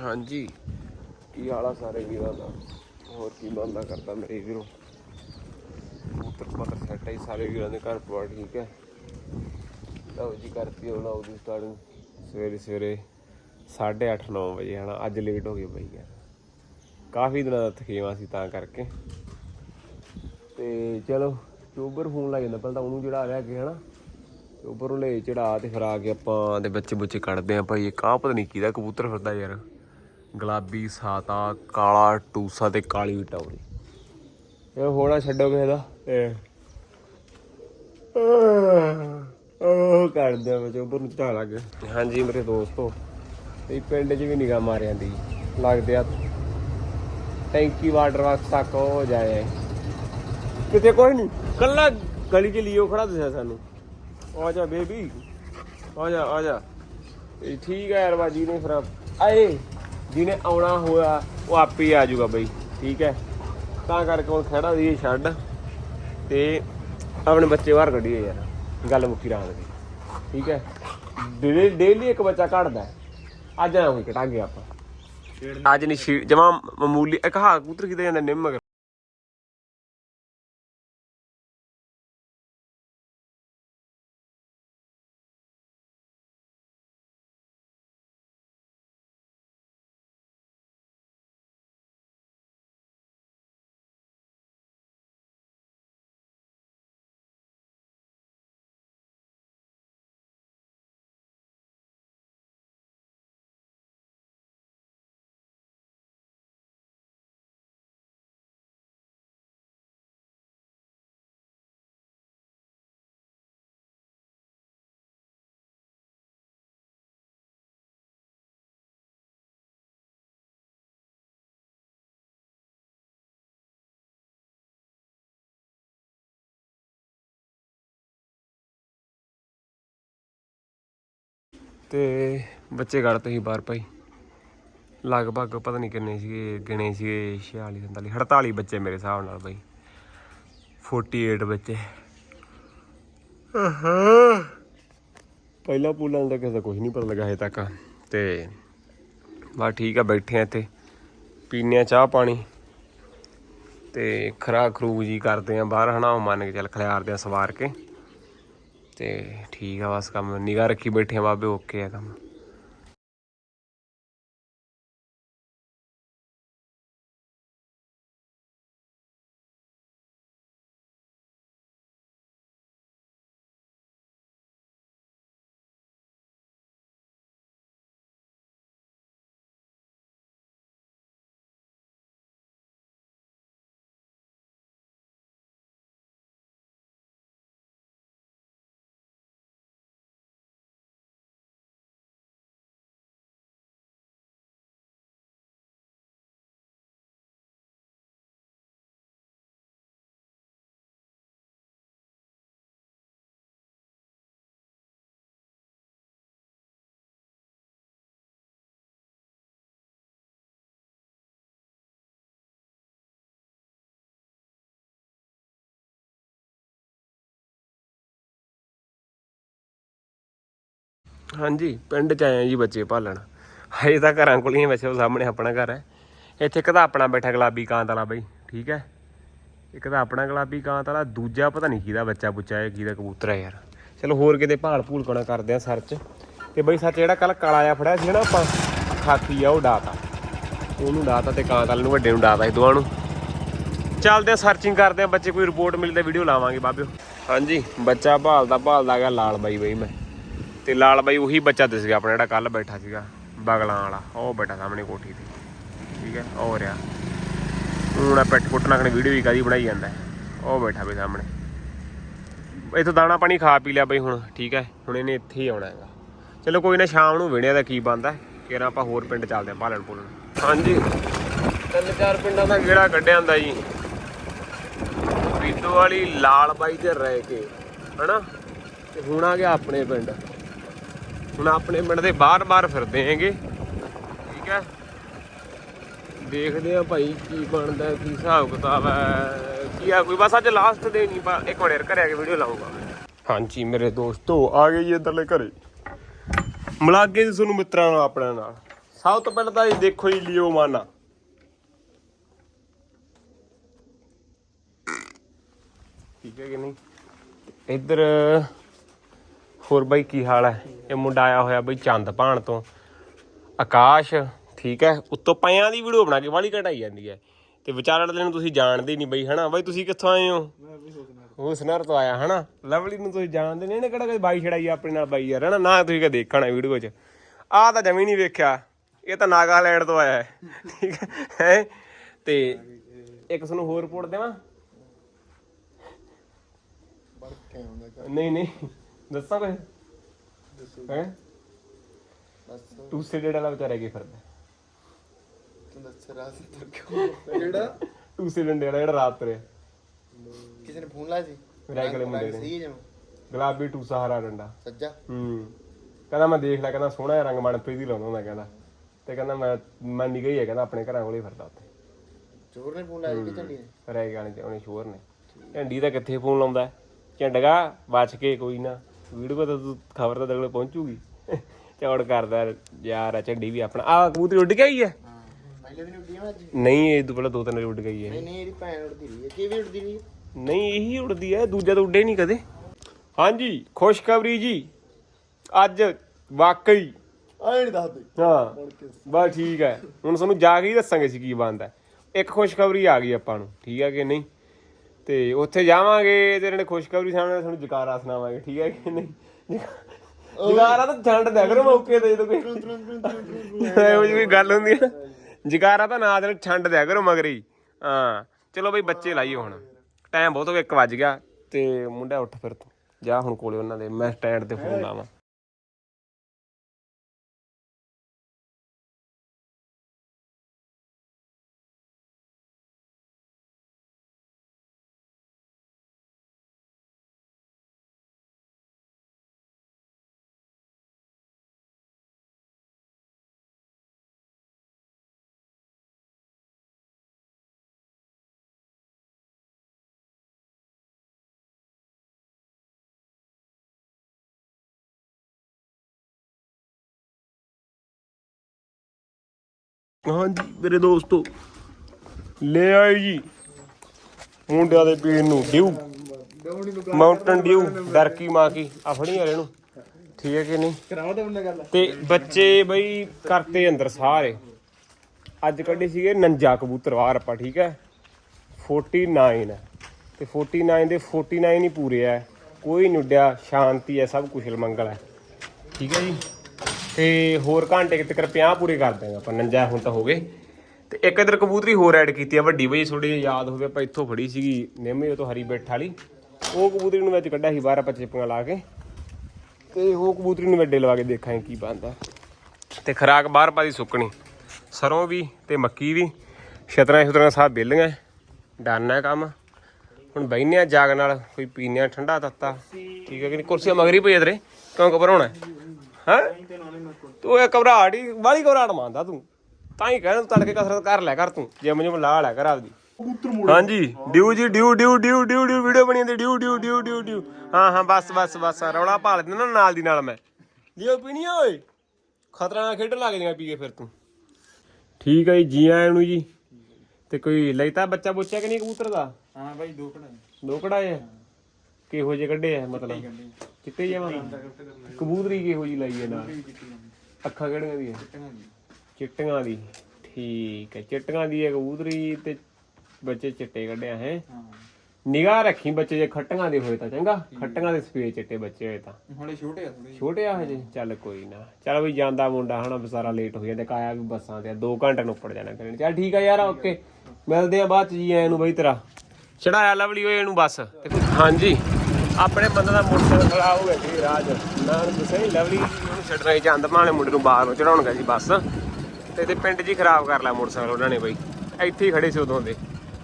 ਹਾਂਜੀ। ਕੀ ਹਾਲ ਆ ਸਾਰੇ ਵੀਰਾਂ ਦਾ? ਹੋਰ ਕੀ ਬੰਦਾ ਕਰਦਾ ਮੇਰੇ ਵੀਰੋ? ਪੁੱਤਰ ਪੱਤਰ ਸੈਟ ਹੀ ਸਾਰੇ ਵੀਰਾਂ ਦੇ ਘਰ ਪਵਾ ਠੀਕ ਹੈ? ਲਓ ਜੀ, ਕਰਤੀ ਉਹ ਲਓ ਦੀ ਸਟਾਰਟਿੰਗ ਸਵੇਰੇ ਸਵੇਰੇ 8:30 9 ਵਜੇ, ਹਨਾ? ਅੱਜ ਲੇਟ ਹੋ ਗਏ ਬਈ ਯਾਰ। ਕਾਫੀ ਦਿਨਾਂ ਦਾ ਥਕੇਵਾ ਸੀ ਤਾਂ ਕਰਕੇ। ਤੇ ਚਲੋ, ਚੋਬਰ ਫੋਨ ਲੱਗ ਜਾਂਦਾ, ਪਹਿਲਾਂ ਤਾਂ ਉਹਨੂੰ ਜਿਹੜਾ ਆ ਰਿਹਾ ਕਿ, ਹਨਾ? ਚੋਬਰ ਨੂੰ ਲੈ ਚੜਾ ਤੇ ਫਿਰ ਆ ਕੇ ਆਪਾਂ ਦੇ ਬੱਚੇ ਬੁੱਚੇ ਕੱਢਦੇ ਆ। ਭਾਈ, ਇਹ ਕਾਹ ਪਤਾ ਨਹੀਂ ਕਿਹਦਾ ਕਬੂਤਰ ਫਿਰਦਾ ਯਾਰ। ਗੁਲਾਬੀ ਸਾਤਾ ਕਾਲਾ ਟੂਸਾ ਤੇ ਕਾਲੀ ਟੌਰੀ ਇਹ ਹੋਣਾ ਛੱਡੋ ਕਿਸੇ ਦਾ। ਇਹ। ਉਹ ਕਰਦੇ ਆ ਬੱਚੇ ਉੱਪਰ ਨੂੰ ਚੜਾ ਲੱਗ ਹਾਂਜੀ ਮੇਰੇ ਦੋਸਤੋ। ਇਹ ਪਿੰਡ 'ਚ ਵੀ ਨਿਗਾਹ ਮਾਰ ਜਾਂਦੀ ਲੱਗਦੇ ਆ। ਟੈਂਕੀ ਵਾਟਰ ਵਰਕਸ ਤੱਕ ਹੋ ਜਾਏ। ਕਿਤੇ ਕੋਈ ਨਹੀਂ ਕੱਲਾ ਗਲੀ 'ਚ ਲਿਓ ਖੜਾ ਦੱਸਿਆ ਸਾਨੂੰ। ਆ ਜਾ ਬੇਬੀ। ਆ ਜਾ ਆ ਜਾ। ਇਹ ਠੀਕ ਹੈ ਯਾਰ ਬਾਜੀ ਨੇ ਫਿਰ। ਆਏ। ਜਿਹਨੇ ਆਉਣਾ ਹੋਇਆ ਉਹ ਆਪੇ ਹੀ ਆ ਜਾਊਗਾ ਬਈ, ਠੀਕ ਹੈ। ਤਾਂ ਕਰਕੇ ਹੁਣ ਖੜਾ ਦੀ ਛੱਡ ਤੇ ਆਪਣੇ ਬੱਚੇ ਬਾਹਰ ਕੱਢੀਏ ਯਾਰ, ਗੱਲ ਮੁੱਕੀ ਰਾਤ ਦੀ, ਠੀਕ ਹੈ। ਡੇਲੀ ਡੇਲੀ ਇੱਕ ਬੱਚਾ ਕੱਢਦਾ ਅੱਜ ਨਾ ਹੋਈ ਕਟਾਂਗੇ ਆਪਾਂ। ਅੱਜ ਨਹੀਂ ਜਮਾ ਮਾਮੂਲੀ, ਇੱਕ ਹਾਂ ਕਬੂਤਰ ਕਿਤੇ ਜਾਂਦਾ ਨਿੰਮ ਤੇ ਬੱਚੇ ਕੱਢਤੇ ਸੀ ਬਾਹਰ ਭਾਈ। ਲਗਭਗ ਪਤਾ ਨਹੀਂ ਕਿੰਨੇ ਸੀਗੇ, ਗਿਣੇ ਸੀਗੇ 46 47 48 ਬੱਚੇ ਮੇਰੇ ਹਿਸਾਬ ਨਾਲ ਬਾਈ 48 ਬੱਚੇ। ਪਹਿਲਾ ਪੂਲਾਂ ਦਾ ਕਿਸੇ ਦਾ ਕੁਝ ਨਹੀਂ ਪਤਾ ਲੱਗਾ ਹਜੇ ਤੱਕ। ਤੇ ਬਸ ਠੀਕ ਆ, ਬੈਠੇ ਆ ਇੱਥੇ। ਪੀਨੇ ਆ ਚਾਹ ਪਾਣੀ। ਤੇ ਖਰਾ ਖਰੂ ਜੀ ਕਰਦੇ ਆ, ਬਾਹਰ ਹਨਾ, ਉਹ ਮੰਨ ਕੇ ਚੱਲ ਖਿਲਾਰਦੇ ਆ ਸਵਾਰ ਕੇ। ਤੇ ਠੀਕ ਆ ਬਸ ਕੰਮ ਨਿਗਾਹ ਰੱਖੀ ਬੈਠੇ ਆ ਬਾਬੇ ਓਕੇ ਆ ਕੰਮ। ਹਾਂਜੀ, ਪਿੰਡ ਚ ਆਏ ਆ ਜੀ ਬੱਚੇ ਭਾਲਣ। ਹਜੇ ਤਾਂ ਘਰਾਂ ਕੋਲ ਕੋਲੀਆਂ ਵੈਸੇ ਉਹ ਸਾਹਮਣੇ ਆਪਣਾ ਘਰ ਹੈ। ਇੱਥੇ ਇੱਕ ਤਾਂ ਆਪਣਾ ਬੈਠਾ ਗੁਲਾਬੀ ਕਾਂਤ ਵਾਲਾ ਬਈ, ਠੀਕ ਹੈ? ਇੱਕ ਤਾਂ ਆਪਣਾ ਗੁਲਾਬੀ ਕਾਂਤ ਵਾਲਾ ਦੂਜਾ ਪਤਾ ਨਹੀਂ ਕਿਹਦਾ ਬੱਚਾ ਬੁੱਚਾ ਹੈ, ਕਿਹਦਾ ਕਬੂਤਰ ਹੈ ਯਾਰ। ਚਲੋ ਹੋਰ ਕਿਤੇ ਭਾਲ ਭੂਲ ਕੋਣਾ ਕਰਦੇ ਆ ਸਰਚ। ਤੇ ਬਈ ਸੱਚ ਜਿਹੜਾ ਕੱਲ ਕਾਲਾ ਜਿਹਾ ਫੜਿਆ ਸੀ ਨਾ ਆਪਾਂ ਖਾਕੀ ਆ ਉਹ ਡਾਤਾ। ਉਹਨੂੰ ਡਾਤਾ ਤੇ ਕਾਂਤ ਵਾਲੇ ਨੂੰ, ਵੱਡੇ ਨੂੰ ਡਾਤਾ ਸੀ ਦੋਵਾਂ ਨੂੰ। ਚੱਲਦੇ ਆ ਸਰਚਿੰਗ ਕਰਦੇ ਆ, ਬੱਚੇ ਕੋਈ ਰਿਪੋਰਟ ਮਿਲਦੇ ਵੀਡੀਓ ਲਾਵਾਂਗੇ ਬਾਬਿਓ। ਹਾਂਜੀ, ਬੱਚਾ ਭਾਲਦਾ ਭਾਲਦਾ ਗਿਆ ਲਾਲ ਬਾਈ ਬਈ ਮੈਂ। ਤੇ ਲਾਲ ਬਾਈ ਉਹੀ ਬੱਚਾ ਦਿਸ ਗਿਆ ਆਪਣਾ ਜਿਹੜਾ ਕੱਲ ਬੈਠਾ ਸੀਗਾ, ਬਗਲਾਂ ਵਾਲਾ, ਉਹ ਬੈਠਾ ਸਾਹਮਣੇ ਕੋਠੀ ਤੇ। ਠੀਕ ਹੈ, ਉਹ ਰਿਹਾ। ਹੁਣ ਆ ਪਿੱਟ ਪੁੱਟ ਨਾਲ ਵੀਡੀਓ ਵੀ ਕਾਦੀ ਬਣਾਈ ਜਾਂਦਾ ਉਹ ਬੈਠਾ ਬਈ ਸਾਹਮਣੇ। ਇਥੋਂ ਦਾਣਾ ਪਾਣੀ ਖਾ ਪੀ ਲਿਆ ਬਈ ਹੁਣ, ਠੀਕ ਹੈ, ਹੁਣ ਇਹਨੇ ਇੱਥੇ ਹੀ ਆਉਣਾ ਹੈਗਾ। ਚਲੋ ਕੋਈ ਨਾ, ਸ਼ਾਮ ਨੂੰ ਵਿਣਿਆ ਦਾ ਕੀ ਬੰਦਾ ਕਿਹੜਾ ਆਪਾਂ ਹੋਰ ਪਿੰਡ ਚੱਲਦੇ ਆਂ ਭਾਲਣ ਪੁਲਣ ਹਾਂਜੀ। ਤਿੰਨ ਚਾਰ ਪਿੰਡਾਂ ਦਾ ਗੇੜਾ ਕੱਢਿਆ ਹੁੰਦਾ ਜੀ। ਪੀਤੋ ਵਾਲੀ ਲਾਲ ਬਾਈ ਤੇ ਰਹਿ ਕੇ, ਹਨਾ? ਤੇ ਹੁਣ ਆ ਗਿਆ ਆਪਣੇ ਪਿੰਡ। ਹੁਣ ਆਪਣੇ ਪਿੰਡ ਦੇ ਬਾਹਰ-ਬਾਹਰ ਫਿਰਦੇ ਹੈਗੇ। ਠੀਕ ਹੈ। ਦੇਖਦੇ ਆ ਭਾਈ ਕੀ ਬਣਦਾ, ਕੀ ਹਿਸਾਬ ਕਿਤਾਬ ਹੈ, ਕੀ ਆ ਕੋਈ। ਬਸ ਅੱਜ ਲਾਸਟ ਦੇ ਨਹੀਂ ਪਾ ਇੱਕ ਵਾਰ ਘਰੇ ਆ ਕੇ ਵੀਡੀਓ ਲਾਉਂਗਾ ਹਾਂਜੀ ਮੇਰੇ ਦੋਸਤੋ, ਆ ਗਏ ਜੀ ਇੱਧਰਲੇ ਘਰੇ। ਮਿਲਾਗੇ ਜੀ ਤੁਹਾਨੂੰ ਮਿੱਤਰਾਂ ਨਾਲ, ਆਪਣੇ ਨਾਲ। ਸਭ ਤੋਂ ਪਹਿਲਾਂ ਤਾਂ ਇਹ ਦੇਖੋ ਜੀ ਲਿਓ ਮਾਨਾ। ਠੀਕ ਹੈ ਕਿ ਨਹੀਂ? ਇੱਧਰ ਹੋਰ ਬਾਈ ਕੀ ਹਾਲ ਹੈ? ਇਹ ਮੁੰਡਾ ਆਇਆ ਹੋਇਆ ਬਈ ਚੰਦ ਭਾਣ ਤੋਂ। ਆਕਾਸ਼ ਠੀਕ ਹੈ? ਉੱਤੋਂ ਪਿਆਂ ਦੀ ਵੀਡੀਓ ਬਣਾ ਕੇ ਵਾਲੀ ਕਢਾਈ ਜਾਂਦੀ ਹੈ। ਤੇ ਵਿਚਾਰਨ ਵਾਲੇ ਨੂੰ ਤੁਸੀਂ ਜਾਣਦੇ ਨਹੀਂ ਬਈ ਹਨਾ? ਬਾਈ ਤੁਸੀਂ ਕਿੱਥੋਂ ਆਏ ਹੋ? ਹੁਸਨਰ ਤੋਂ ਆਇਆ ਹਨਾ? ਲਵਲੀ ਨੂੰ ਤੁਸੀਂ ਜਾਣਦੇ ਨੇ ਇਹਨੇ ਕਿਹੜਾ ਕੋਈ ਬਾਈ ਛੜਾਈ ਆਪਣੇ ਨਾਲ ਬਾਈ ਯਾਰ ਹਨਾ? ਨਾ ਤੁਸੀਂ ਕਦੇ ਦੇਖਣਾ ਵੀਡੀਓ 'ਚ। ਆਹ ਤਾਂ ਜਮੀ ਨਹੀਂ ਵੇਖਿਆ। ਇਹ ਤਾਂ ਨਾਗਾਲੈਂਡ ਤੋਂ ਆਇਆ ਹੈ। ਠੀਕ ਹੈ? ਹੈਂ? ਤੇ ਇੱਕ ਤੁਹਾਨੂੰ ਹੋਰ ਰਿਪੋਰਟ ਦੇਵਾਂ? ਨਹੀਂ ਨਹੀਂ। ਦੱਸਾਂ ਕੋਈ ਹੈ? ਟੂਸੇ ਡੇੜਾ ਵਾਲਾ ਵਿਚਾਰਾ ਕੀ। ਫਿਰਦਾ ਜਿਹੜਾ ਟੂਸੇ ਡੰਡੇ ਵਾਲਾ ਜਿਹੜਾ ਰਾਤ ਤੁਰਿਆ। ਕਿਸੇ ਨੇ ਫੋਨ ਲਾਇਆ ਸੀ? ਮੇਰਾ ਅਗਲੇ ਮੁੰਡੇ ਨੇ। ਸਹੀ ਜਮ ਗੁਲਾਬੀ ਟੂਸਾ ਹਰਾ ਡੰਡਾ। ਸੱਜਾ? ਹੂੰ। ਕਹਿੰਦਾ ਮੈਂ ਦੇਖ ਲਿਆ ਕਹਿੰਦਾ ਸੋਹਣਾ ਰੰਗ ਮਨਪ੍ਰੀਤ ਹੀ ਲਾਉਂਦਾ ਹੁੰਦਾ ਕਹਿੰਦਾ। ਤੇ ਕਹਿੰਦਾ ਮੈਂ ਮੈਂ ਨਿਗਾ ਹੀ ਹੈ ਕਹਿੰਦਾ ਆਪਣੇ ਘਰਾਂ ਕੋਲੇ ਫਿਰਦਾ ਉੱਥੇ। ਚੋਰ ਨੇ ਫੋਨ ਲਾਇਆ ਕਿ ਝੰਡੀ ਨੇ? ਰਹਿ ਗਾਣੇ ਤੇ ਉਹਨੇ ਸ਼ੋਰ ਨੇ। ਝੰਡੀ ਦਾ ਕਿੱਥੇ ਫੋਨ ਲਾਉਂਦਾ? ਝੰਡਗਾ ਬਚ ਕੇ ਕੋਈ ਨਾ। ਵੀਡੀਓ ਤਾਂ ਤੂੰ ਖਬਰ ਤਾਂ ਦਗਲੇ ਪਹੁੰਚੂਗੀ। ਚੌੜ ਕਰਦਾ ਯਾਰ ਆ ਝੰਡੀ ਵੀ ਆਪਣਾ। ਆ ਕਬੂਤਰੀ ਉੱਡ ਗਈ ਹੈ ਹਾਂ ਪਹਿਲੇ ਦਿਨ ਉੱਡੀ ਆ। ਅੱਜ ਨਹੀਂ ਇਹ ਤੋਂ ਪਹਿਲਾਂ ਦੋ ਤਿੰਨ ਵਾਰੀ ਉੱਡ ਗਈ ਹੈ ਨਹੀਂ ਨਹੀਂ ਇਹਦੀ ਭੈਣ ਉੱਡਦੀ ਰਹੀ ਹੈ। ਕੀ ਵੀ ਉੱਡਦੀ ਰਹੀ ਨਹੀਂ ਇਹੀ ਉੜਦੀ ਹੈ ਦੂਜਾ ਤਾਂ ਉੱਡੇ ਨਹੀਂ ਕਦੇ। ਹਾਂਜੀ ਖੁਸ਼ਖਬਰੀ ਜੀ। ਅੱਜ ਵਾਕਈ। ਆਏ ਨਹੀਂ ਦੱਸਦੇ ਹਾਂ ਬਸ ਠੀਕ ਹੈ ਹੁਣ ਤੁਹਾਨੂੰ ਜਾ ਕੇ ਹੀ ਦੱਸਾਂਗੇ ਸੀ ਕੀ ਬਣਦਾ। ਇੱਕ ਖੁਸ਼ਖਬਰੀ ਆ ਗਈ ਆਪਾਂ ਨੂੰ। ਠੀਕ ਹੈ ਕਿ ਨਹੀਂ? ਤੇ ਉੱਥੇ ਜਾਵਾਂਗੇ ਤੇ ਇਹਨਾਂ ਨੇ ਖੁਸ਼ਖਬਰੀ ਸਾਹਮਣੇ ਤੁਹਾਨੂੰ ਜਕਾਰਾ ਸੁਣਾਵਾਂਗੇ, ਠੀਕ ਹੈ ਕਿ ਨਹੀਂ? ਜਕਾ- ਜਕਾਰਾ ਤਾਂ ਛੰਡ ਦਿਆ ਕਰੋ ਮੌਕੇ ਤੇ ਜਦੋਂ ਕੋਈ ਇਹੋ ਜਿਹੀ ਕੋਈ ਗੱਲ ਹੁੰਦੀ ਹੈ ਨਾ। ਜਕਾਰਾ ਤਾਂ ਨਾ ਦੇ ਛੰਡ ਦਿਆ ਕਰੋ ਮਗਰ ਹੀ। ਹਾਂ, ਚਲੋ ਬਈ ਬੱਚੇ ਲਾਈਏ ਹੁਣ। ਟਾਈਮ ਬਹੁਤ ਹੋ ਗਿਆ 1 ਵਜ ਗਿਆ ਤੇ ਮੁੰਡਾ ਉੱਠ ਫਿਰ ਤੂੰ। ਜਾ ਹੁਣ ਕੋਲੇ ਉਹਨਾਂ ਦੇ, ਮੈਂ ਸਟੈਂਡ ਤੇ ਫੋਨ ਲਾਵਾਂ। ਹਾਂਜੀ ਮੇਰੇ ਦੋਸਤੋ ਲੈ ਆਏ ਜੀ। ਮੁੰਡਿਆਂ ਦੇ ਪੀਣ ਨੂੰ ਡਿਊ। ਮਾਊਂਟਨ ਡਿਊ ਦਰਕੀ ਮਾਂ ਕੀ ਆ ਫੜੀ ਯਾਰ ਇਹਨੂੰ ਠੀਕ ਹੈ ਕਿ ਨਹੀਂ? ਕਰਾਵਾ ਦੇ ਮੁੰਡੇ ਗੱਲ। ਤੇ ਬੱਚੇ ਬਈ ਕਰਤੇ ਅੰਦਰ ਸਾਰੇ। ਅੱਜ ਕੱਢੇ ਸੀਗੇ ਨੰਜਾ ਕਬੂਤਰ ਬਾਹਰ ਆਪਾਂ ਠੀਕ ਹੈ? 49 ਤੇ 49 ਦੇ 49 ਹੀ ਪੂਰੇ ਆ ਕੋਈ ਨੀ ਉੱਡਿਆ ਸ਼ਾਂਤੀ ਹੈ ਸਭ ਕੁਸ਼ਲ ਮੰਗਲ ਹੈ। ਠੀਕ ਹੈ ਜੀ? ਤੇ ਹੋਰ ਘੰਟੇ ਤੱਕ 50 ਪੂਰੇ ਕਰ ਦਾਂਗੇ ਆਪਾਂ, ਨੰਜਾ ਹੁਣ ਤਾਂ ਹੋ ਗਏ। ਤੇ ਇੱਕ ਇਧਰ ਕਬੂਤਰੀ ਹੋਰ ਐਡ ਕੀਤੀ ਆ, ਵੱਡੀ ਬਈ ਥੋੜੀ ਜਿਹੀ ਯਾਦ ਹੋਵੇ, ਆਪਾਂ ਇੱਥੋਂ ਫੜੀ ਸੀਗੀ ਨਿੰਮੇ ਤੋਂ ਹਰੀ ਬੈਠ ਵਾਲੀ। ਉਹ ਕਬੂਤਰੀ ਨੂੰ ਵਿੱਚ ਕੱਢਿਆ ਸੀ, ਬਾਹਰ ਆਪਾਂ ਚਿਪੀਆਂ ਲਾ ਕੇ। ਤੇ ਉਹ ਕਬੂਤਰੀ ਨੂੰ ਵੱਡੇ ਲਵਾ ਕੇ ਦੇਖਾਂਗੇ ਕੀ ਬਣਦਾ। ਤੇ ਖਰਾਕ ਬਾਹਰ ਪਾਦੀ ਸੁੱਕਣੀ, ਸਰੋਂ ਵੀ ਤੇ ਮੱਕੀ ਵੀ। ਛਤਰਾਂ ਛਤਰਾਂ ਸਭ ਬੇਲੀਆਂ ਡਨ ਕੰਮ। ਹੁਣ ਬੈਨੇ ਆ ਜਾਗ ਨਾਲ, ਕੋਈ ਪੀਨੇ ਆ ਠੰਡਾ ਤੱਤਾ। ਠੀਕ ਹੈ ਕਿ ਨਹੀਂ? ਕੁਰਸੀਆਂ ਮਗਰੀ ਪਈ ਇਧਰੇ ਕਿਉਂ ਘਬਰਾਉਣਾ ਹੈ? ਤੂੰ ਇਹ ਘਬਰਾਹਟ ਹੀ ਬਾਲੀ ਘਬਰਾਹਟ ਮੰਨਦਾ ਤੂੰ। ਤਾਂ ਹੀ ਕਹਿਣਾ ਤੜਕੇ ਕਸਰਤ ਕਰ ਲਿਆ ਕਰ ਤੂੰ ਜਿਮ ਜਿਮ ਲਾ ਲਿਆ ਕਰ ਆਪਦੀ। ਹਾਂਜੀ ਡਿਊ ਜੀ ਡਿਊ ਡਿਊ ਡਿਊ ਡਿਊ ਡਿਊ ਵੀਡੀਓ ਬਣੀ ਜਾਂਦੀ ਡਿਊ ਡਿਊ ਡਿਊ ਡਿਊ ਡਿਊ। ਹਾਂ ਹਾਂ ਬਸ ਬਸ ਬਸ ਰੌਲਾ ਭਾਲ ਦਿੰਦਾ ਨਾ ਨਾਲ ਦੀ ਨਾਲ ਮੈਂ। ਲਿਓ ਪੀਣੀ ਆ ਓਏ ਖਤਰਾ ਨਾਲ ਖੇਡਣ ਲੱਗ ਜਾਏਗਾ ਪੀ ਕੇ ਫਿਰ ਤੂੰ। ਠੀਕ ਹੈ ਜੀ ਜੀ ਆਇਆਂ ਨੂੰ ਜੀ। ਤੇ ਕੋਈ ਲੈਤਾ ਬੱਚਾ ਬੁੱਚਾ ਕਿ ਨਹੀਂ ਕਬੂਤਰ ਦਾ? ਹਾਂ ਭਾਈ ਦੋ ਕਢਾਈ ਦੋ ਕਢਾਏ ਆ? ਕਿਹੋ ਜਿਹੇ ਕੱਢੇ ਆ ਮਤਲਬ? ਚਿੱਟੇ ਜਿਹਾ ਕਬੂਤਰੀ ਕਿਹੋ ਜੀ ਲਾਈ ਹੈ ਨਾਲ? ਅੱਖਾਂ ਕਿਹੜੀਆਂ ਦੀਆਂ? ਚਿੱਟੀਆਂ ਦੀ। ਠੀਕ ਹੈ। ਚਿੱਟੀਆਂ ਦੀ ਹੈ ਕਬੂਤਰੀ ਤੇ ਬੱਚੇ ਚਿੱਟੇ ਕੱਢਿਆ ਹੈ? ਹਾਂ। ਨਿਗਾਹ ਰੱਖੀ ਬੱਚੇ ਜੇ ਖੱਟੀਆਂ ਦੇ ਹੋਏ ਤਾਂ ਚੰਗਾ। ਖੱਟੀਆਂ ਦੇ ਸਪੇਸ ਚਿੱਟੇ ਬੱਚੇ ਹੋਏ ਤਾਂ। ਹੁਣੇ ਛੋਟੇ ਆ ਥੋੜੇ ਛੋਟੇ ਆ ਹਜੇ? ਚੱਲ ਕੋਈ ਨਾ। ਚੱਲ ਵੀ ਜਾਂਦਾ ਮੁੰਡਾ ਹਨਾ ਵਿਚਾਰਾ ਲੇਟ ਹੋ ਜਾਂਦਾ ਕਾਇਆ ਵੀ ਬੱਸਾਂ ਤੇ 2 ਘੰਟੇ ਨੂੰ ਉੱਪਰ ਜਾਣਾ ਕਰਨ ਚੱਲ ਠੀਕ ਆ ਯਾਰ ਓਕੇ ਮਿਲਦੇ ਆ ਬਾਅਦ ਚ ਜੀ ਐ ਨੂੰ ਬਈ ਤੇਰਾ। ਚੜਾਇਆ ਲਵਲੀ ਓਏ ਇਹਨੂੰ ਬੱਸ। ਤੇ ਹਾਂਜੀ। ਆਪਣੇ ਬੰਦੇ ਦਾ ਮੋਟਰਸਾਈਕਲ ਖੜਾ ਹੋ ਗਿਆ ਸੀ, ਰਾਜ। ਮੈਂ ਉਹਨੂੰ ਦੱਸਿਆ ਲਵਲੀ। ਉਹਨੂੰ ਛੱਡਣਾ ਹੀ ਚੰਦ ਵਾਲੇ ਮੁੰਡੇ ਨੂੰ ਬਾਹਰ ਨੂੰ ਚੜਾਉਣ ਗਿਆ ਸੀ ਬੱਸ। ਤੇ ਤੇ ਪਿੰਡ 'ਚ ਹੀ ਖਰਾਬ ਕਰ ਲਿਆ ਮੋਟਰਸਾਈਕਲ ਉਹਨਾਂ ਨੇ ਬਈ। ਇੱਥੇ ਹੀ ਖੜੇ ਸੀ ਉਦੋਂ ਦੇ।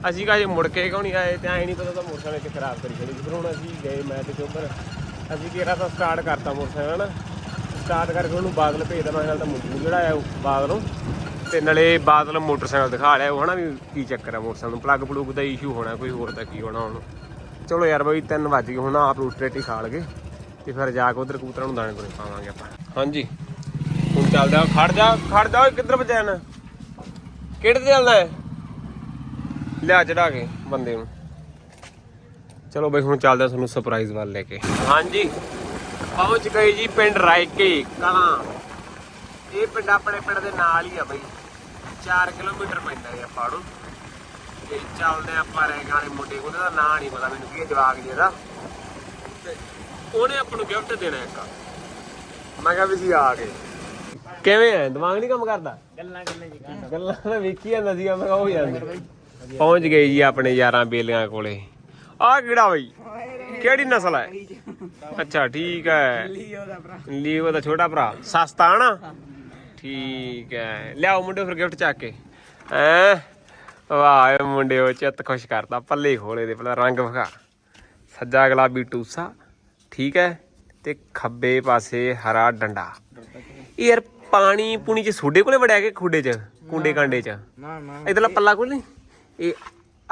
ਅਸੀਂ ਕਹਾਂ, ਜੇ ਮੁੜ ਕੇ ਕਿਉਂ ਨਹੀਂ ਆਏ, ਤੇ ਐ ਨਹੀਂ ਪਤਾ ਤਾਂ ਮੋਟਰਸਾਈਕਲ ਇੱਥੇ ਖਰਾਬ ਕਰੀ ਖੜੀ ਸੀ। ਫਿਰ ਹੁਣ ਅਸੀਂ ਗਏ, ਮੈਂ ਤੇ ਚੋਬਰ। ਅਸੀਂ ਕਿਹੜਾ ਤਾਂ ਸਟਾਰਟ ਕਰਤਾ ਮੋਟਰਸਾਈਕਲ ਨਾ ਸਟਾਰਟ ਕਰਕੇ ਉਹਨੂੰ ਬਾਦਲ ਭੇਜ ਮੈਂ ਕਿਹਾ ਤਾਂ ਮੁੰਡੇ ਨੂੰ ਜਿਹੜਾ ਆ ਬਾਦਲ ਨੂੰ। ਤੇ ਨਾਲੇ ਬਾਦਲ ਮੋਟਰਸਾਈਕਲ ਦਿਖਾ ਲਿਆ, ਉਹ ਹਨਾ ਵੀ ਕੀ ਚੱਕਰ ਆ, ਮੋਟਰਸਾਈਕਲ ਨੂੰ ਪਲੱਗ ਪਲੂਗ ਦਾ ਇਸ਼ੂ ਹੋਣਾ, ਕੋਈ ਹੋਰ ਤਾਂ ਕੀ ਹੋਣਾ ਉਹਨੂੰ ਚਲੋ ਯਾਰ ਬਈ 3 ਵੱਜ ਗਏ, ਹੁਣ ਆਪ ਰੋਟੀ ਰੇਟੀ ਖਾ ਲਗੇ ਤੇ ਫਿਰ ਜਾ ਕੇ ਉਧਰ ਕਬੂਤਰਾਂ ਨੂੰ ਦਾਣੇ ਦੁਣੇ ਪਾਵਾਂਗੇ ਆਪਾਂ। ਹਾਂਜੀ। ਹੁਣ ਚੱਲਦੇ ਆ ਖੜ ਜਾ ਖੜ ਜਾ ਕਿੱਧਰ ਭੱਜਿਆ ਕਿਹੜੇ ਤੇ ਚੱਲਦਾ ਹੈ ਲਿਆ ਚੜਾ ਕੇ ਬੰਦੇ ਨੂੰ। ਚਲੋ ਬਈ ਹੁਣ ਚੱਲਦੇ ਆ ਤੁਹਾਨੂੰ ਸਰਪ੍ਰਾਈਜ਼ ਵੱਲ ਲੈ ਕੇ। ਹਾਂਜੀ। ਪਹੁੰਚ ਗਏ ਜੀ ਪਿੰਡ ਰਾਇਕੇ। ਕਲਾਂ ਇਹ ਪਿੰਡ ਆਪਣੇ ਪਿੰਡ ਦੇ ਨਾਲ ਹੀ ਆ ਬਈ। 4 ਕਿਲੋਮੀਟਰ ਪੈਂਦਾ ਹੈ ਆਪਾਂ ਨੂੰ। ਤੇ ਚੱਲਦੇ ਆਪਾਂ ਰਹਿ ਗਾਣੇ ਮੁੰਡੇ ਉਹਦਾ ਦਾ ਨਾਂ ਨਹੀਂ ਪਤਾ ਮੈਨੂੰ ਕੀ ਜਵਾਕ ਜੀ ਦਾ ਤੇ ਉਹਨੇ ਆਪਾਂ ਨੂੰ ਗਿਫਟ ਦੇਣਾ ਇੱਕ। ਮੈਂ ਕਿਹਾ ਵੀ ਜੀ ਆ ਗਏ। ਕਿਵੇਂ ਹੈ ਦਿਮਾਗ ਨਹੀਂ ਕੰਮ ਕਰਦਾ? ਗੱਲਾਂ ਗੱਲਾਂ ਜੀ ਗੱਲਾਂ ਤਾਂ ਵੇਖੀ ਜਾਂਦਾ ਸੀਗਾ ਮੈਂ ਕਿਹਾ ਹੋ ਜਾਂਦੀ ਪਹੁੰਚ ਗਏ ਜੀ ਆਪਣੇ ਯਾਰਾਂ ਬੇਲੀਆਂ ਕੋਲੇ। ਆਹ ਕਿਹੜਾ ਬਈ? ਕਿਹੜੀ ਨਸਲ ਹੈ? ਅੱਛਾ ਠੀਕ ਹੈ। ਲੀਓ ਦਾ ਛੋਟਾ ਭਰਾ। ਸਸਤਾ ਨਾ ਠੀਕ ਹੈ। ਲਿਆਓ ਮੁੰਡੇ ਫਿਰ ਗਿਫਟ ਚੱਕ ਕੇ। ਐ ਵਾਹ ਇਹ ਮੁੰਡੇ ਉਹ ਚਿੱਤ ਖੁਸ਼ ਕਰਦਾ ਪੱਲੇ ਖੋਲੇ ਦੇ ਪਹਿਲਾਂ ਰੰਗ ਵਿਖਾ। ਸੱਜਾ ਗੁਲਾਬੀ ਟੂਸਾ ਠੀਕ ਹੈ? ਤੇ ਖੱਬੇ ਪਾਸੇ ਹਰਾ ਡੰਡਾ। ਇਹ ਯਾਰ ਪਾਣੀ ਪੂਣੀ ਚ ਸੋਡੇ ਕੋਲੇ ਵੜਿਆ ਕੇ ਖੁੱਡੇ ਚ? ਕੁੰਡੇ ਕਾਂਡੇ ਚ? ਨਾ ਨਾ ਇਧਰਲਾ ਪੱਲਾ ਕੋਲ ਨਹੀਂ ਇਹ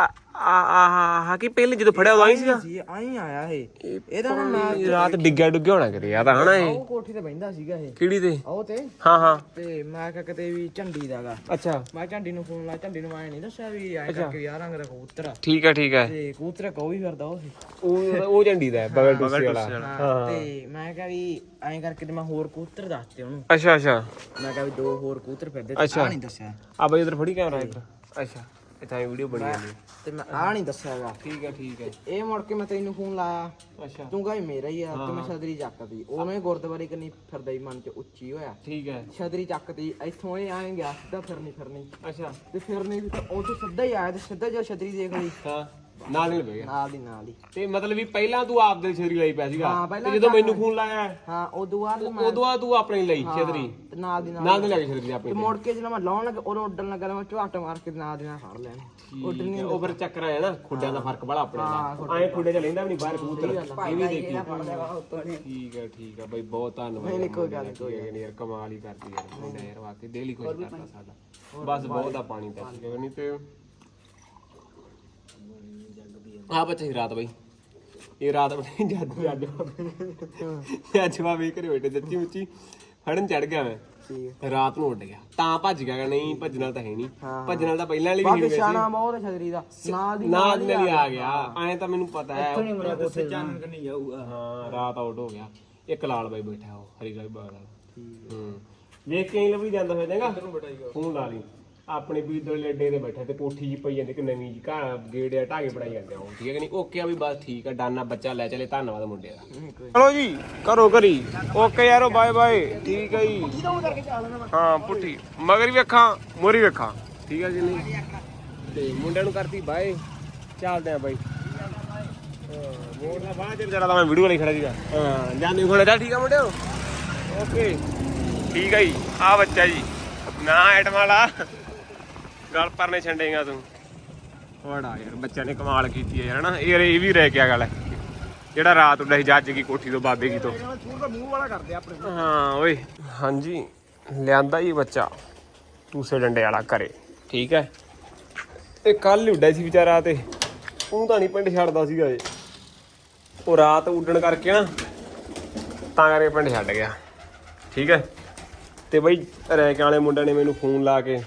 ਆ ਆ ਆ ਕਿ ਪਹਿਲੇ ਜਦੋਂ ਫੜਿਆ ਉਦੋਂ ਆਈ ਸੀਗਾ? ਸੀ ਆਈ ਆਇਆ ਇਹ। ਇਹਦਾ ਨਾ ਨਾਂ ਇਹ ਰਾਤ ਡਿੱਗਿਆ ਡੁੱਗਿਆ ਹੋਣਾ ਕਰੇ ਆ ਤਾਂ ਹਨਾ ਇਹ। ਉਹ ਕੋਠੀ ਤੇ ਬੈੰਦਾ ਸੀਗਾ ਇਹ। ਕਿਹੜੀ ਤੇ? ਉਹ ਤੇ? ਹਾਂ ਹਾਂ। ਤੇ ਮੈਂ ਕਿਹਾ ਕਿਤੇ ਵੀ ਝੰਡੀ ਦਾਗਾ ਅੱਛਾ। ਮੈਂ ਝੰਡੀ ਨੂੰ ਫੋਨ ਲਾ ਝੰਡੀ ਨੂੰ ਮੈਂ ਨਹੀਂ ਦੱਸਿਆ ਵੀ ਐਂ ਕਰਕੇ ਯਾਰ ਰੰਗ ਦਾ ਕਬੂਤਰ ਆ। ਠੀਕ ਹੈ ਠੀਕ ਹੈ ਤੇ ਕਬੂਤਰ ਕੋ ਵੀ ਫਿਰਦਾ ਉਹ ਸੀ। ਉਹ ਉਹ ਝੰਡੀ ਦਾ ਹੈ, ਬਗਲ ਟੁੱਸੇ ਵਾਲਾ। ਹਾਂ ਤੇ ਮੈਂ ਕਿਹਾ ਵੀ ਐਂ ਕਰਕੇ ਤੇ ਮੈਂ ਹੋਰ ਕਬੂਤਰ ਦੱਸਤੇ ਉਹਨੂੰ। ਅੱਛਾ ਅੱਛਾ। ਮੈਂ ਕਿਹਾ ਵੀ ਦੋ ਹੋਰ ਕਬੂਤਰ ਫਿਰਦੇ ਤੇ ਅੱਛਾ। ਆ ਨਹੀਂ ਦੱਸਿਆ। ਆ ਬਈ ਉਧਰ ਫੜੀ ਕੈਮਰਾ ਇੱਧਰ ਅੱਛਾ। ਇੱਥੇ ਵੀਡੀਓ ਬਣੀ ਜਾਂਦੀ ਤੇ ਮੈਂ ਆ ਨਹੀਂ ਦੱਸਿਆਗਾ ਠੀਕ ਹੈ ਠੀਕ ਹੈ। ਇਹ ਮੁੜ ਕੇ ਮੈਂ ਤੈਨੂੰ ਫੋਨ ਲਾਇਆ। ਅੱਛਾ। ਤੂੰ ਕਹੀ ਮੇਰਾ ਹੀ ਆ ਤੇ ਮੈਂ ਛਤਰੀ ਚੱਕਦੀ। ਉਹਨੇ ਗੁਰਦੁਆਰੇ ਕੰਨੀ ਫਿਰਦਾ ਹੀ ਮਨ ਚ ਉੱਚੀ ਹੋਇਆ। ਠੀਕ ਹੈ। ਛਤਰੀ ਚੱਕਦੀ ਇੱਥੋਂ ਇਹ ਆਏ ਗਿਆ ਸਿੱਧਾ ਫਿਰਨੀ ਫਿਰਨੀ। ਅੱਛਾ। ਤੇ ਫਿਰਨੀ ਵੀ ਉਹ ਤੋਂ ਸਿੱਧਾ ਹੀ ਆਇਆ ਤੇ ਸਿੱਧਾ ਜਦੋਂ ਛਤਰੀ ਦੇਖ ਲਈ। ਹਾਂ। ਨਾਲ ਨਹੀਂ ਬਈ ਨਾਲ ਦੀ ਨਾਲ ਹੀ ਤੇ ਮਤਲਬ ਵੀ ਪਹਿਲਾਂ ਤੂੰ ਆਪ ਦੇ ਛੇਰੀ ਲਈ ਪਿਆ ਸੀਗਾ। ਹਾਂ, ਪਹਿਲਾਂ ਤੇ ਜਦੋਂ ਮੈਨੂੰ ਫੋਨ ਲਾਇਆ। ਹਾਂ ਉਦੋਂ ਬਾਅਦ ਮੈਂ ਉਦੋਂ ਆ ਤੂੰ ਆਪਣੀ ਲਈ ਛੇਤਰੀ। ਤੇ ਨਾਲ ਦੀ ਨਾਲ ਨਾਲ ਲੈ ਕੇ ਛੇਤਰੀ ਤੇ ਆਪਣੀ ਮੁੜ ਕੇ ਜਦੋਂ ਮੈਂ ਲਾਉਣ ਲੱਗਾ ਉਦੋਂ ਉੱਡਣ ਲੱਗਾ ਤਾਂ ਮੈਂ ਝਵਾਟ ਮਾਰ ਕੇ ਨਾਲ ਦੀ ਨਾਲ ਫੜ ਲੈਣ ਉੱਡਣ ਨਹੀਂ ਉਹ ਫਿਰ ਚੱਕਰ ਆਇਆ ਨਾ ਖੁੱਡਿਆਂ ਦਾ ਫ਼ਰਕ ਬੜਾ ਆਪਣੇ ਦਾ। ਐਂ ਖੁੱਡੇ ਚ ਲੈਂਦਾ ਵੀ ਨਹੀਂ ਬਾਹਰ ਕਬੂਤਰ। ਇਹ ਵੀ ਦੇਖੀ। ਠੀਕ ਹੈ ਠੀਕ ਹੈ ਬਈ ਬਹੁਤ ਧੰਨਵਾਦ ਨਹੀਂ ਕੋਈ ਗੱਲ ਕੋਈ ਯਾਰ ਕਮਾਲ ਹੀ ਕਰਦੀ ਯਾਰ ਮੁੰਡਾ ਯਾਰ ਵਾਕਈ ਡੇਲੀ ਕੁਝ ਕਰਦਾ ਸਾਡਾ। ਬਸ ਬਹੁਤ ਆ ਪਾਣੀ ਤਾਂ ਹੈ ਨਹੀਂ ਤੇ ਆ ਬੱਚੇ ਸੀ ਰਾਤ ਬਈ। ਇਹ ਰਾਤ ਬਈ ਜੱਜ ਜੱਜ ਅੱਜ ਵਾ ਵੇਖ ਰਹੇ ਬੈਠੇ ਜੱਤੀ ਉੱਚੀ ਫੜਨ ਚੜ ਗਿਆ ਮੈਂ। ਰਾਤ ਨੂੰ ਉੱਡ ਗਿਆ। ਤਾਂ ਭੱਜ ਗਿਆ ਨਹੀਂ ਭੱਜਣ ਨਾਲ ਤਾਂ ਹੈ ਨਹੀਂ। ਭੱਜਣ ਨਾਲ ਤਾਂ ਪਹਿਲਾਂ ਵਾਲੀ ਵੀ ਨਹੀਂ ਸਿਆਣਾ ਬਹੁਤ ਹੈ ਛਤਰੀ ਦਾ। ਨਾਲ ਦੀ ਨਾ ਦੀ ਨਾਲ ਹੀ ਆ ਗਿਆ। ਐਂ ਤਾਂ ਮੈਨੂੰ ਪਤਾ ਹੈ। ਚੰਨ ਨਹੀਂ ਜਾਊਗਾ। ਹਾਂ ਰਾਤ ਆਊਟ ਹੋ ਗਿਆ। ਇੱਕ ਲਾਲ ਬਾਈ ਬੈਠਾ ਉਹ ਹਰੀ ਰਾਈ ਬਾਗ ਵਾਲਾ ਹੂੰ। ਵੇਖ ਕੇ ਹੀ ਲੱਭੀ ਜਾਂਦਾ ਹੋਇਆ ਜਾਂਗਾ ਫੋਨ ਲਾ ਲਈ। ਆਪਣੇ ਵੀ ਦੋ ਲੱਡੇ ਤੇ ਬੈਠਾ ਤੇ ਕੋਠੀ ਜੀ ਪਈ ਜਾਂਦੀ ਕਿ ਨਵੀਂ ਜੀ ਘਰ ਗੇੜਿਆ ਢਾਗੇ ਬਣਾਈ ਜਾਂਦੇ ਆ ਠੀਕ ਹੈ ਕਿ ਨਹੀਂ? ਓਕੇ ਆ ਵੀ ਬਸ ਠੀਕ ਆ ਡਾਨਾ ਬੱਚਾ ਲੈ ਚਲੇ ਧੰਨਵਾਦ ਮੁੰਡੇ ਦਾ। ਚਲੋ ਜੀ ਕਰੋ ਕਰੀ ਓਕੇ ਯਾਰੋ ਬਾਏ ਬਾਏ। ਠੀਕ ਹੈ ਜੀ। ਹਾਂ ਪੁੱਠੀ। ਮਗਰ ਵੇਖਾਂ ਮੋਰੀ ਵੇਖਾਂ ਠੀਕ ਹੈ ਜੀ ਨਹੀਂ? ਤੇ ਮੁੰਡਿਆਂ ਨੂੰ ਕਰਤੀ ਬਾਏ। ਚੱਲਦੇ ਆ ਬਾਈ। ਮੋੜ ਦਾ ਬਾਅਦ ਚ ਜਰਾ ਤਾਂ ਮੈਂ ਵੀਡੀਓ ਲਈ ਖੜਾ ਸੀਗਾ। ਹਾਂ ਜਾਨੀ ਖੜਾ ਚੱਲ ਠੀਕ ਆ ਮੁੰਡਿਓ। ਓਕੇ। ਠੀਕ ਆ ਜੀ ਆ ਬੱਚਾ ਜੀ। ਨਾ ਐਟਮ ਵਾਲਾ। ਗੱਲ ਪਰਨੇ ਛੰਡੇਗਾ ਤੂੰ। ਵੜਾ ਯਾਰ ਬੱਚਾ ਨੇ ਕਮਾਲ ਕੀਤੀ ਹੈ ਯਾਰ ਹਨਾ? ਇਹ ਇਹ ਵੀ ਰਹਿ ਗਿਆ ਗੱਲ। ਜਿਹੜਾ ਰਾਤ ਉੱਡਾ ਸੀ ਜੱਜ ਕੀ ਕੋਠੀ ਤੋਂ ਬਾਬੇ ਕੀ ਤੋਂ। ਮੂੰਹ ਵਾਲਾ ਕਰਦੇ ਆਪਣੇ ਹਾਂ ਓਏ। ਹਾਂਜੀ ਲਿਆਂਦਾ ਜੀ ਬੱਚਾ। ਟੂਸੇ ਡੰਡੇ ਵਾਲਾ ਘਰੇ। ਠੀਕ ਹੈ? ਇਹ ਕੱਲ ਉੱਡਿਆ ਸੀ ਵਿਚਾਰਾ ਤੇ। ਉਹ ਤਾਂ ਨਹੀਂ ਪਿੰਡ ਛੱਡਦਾ ਸੀਗਾ ਇਹ। ਉਹ ਰਾਤ ਉੱਡਣ ਕਰਕੇ ਨਾ ਤਾਂ ਕਰਕੇ ਪਿੰਡ ਛੱਡ ਗਿਆ। ਠੀਕ ਹੈ? ਤੇ ਬਈ ਰੈਕ ਵਾਲੇ ਮੁੰਡਿਆਂ ਨੇ ਮੈਨੂੰ ਫੋਨ ਲਾ ਕੇ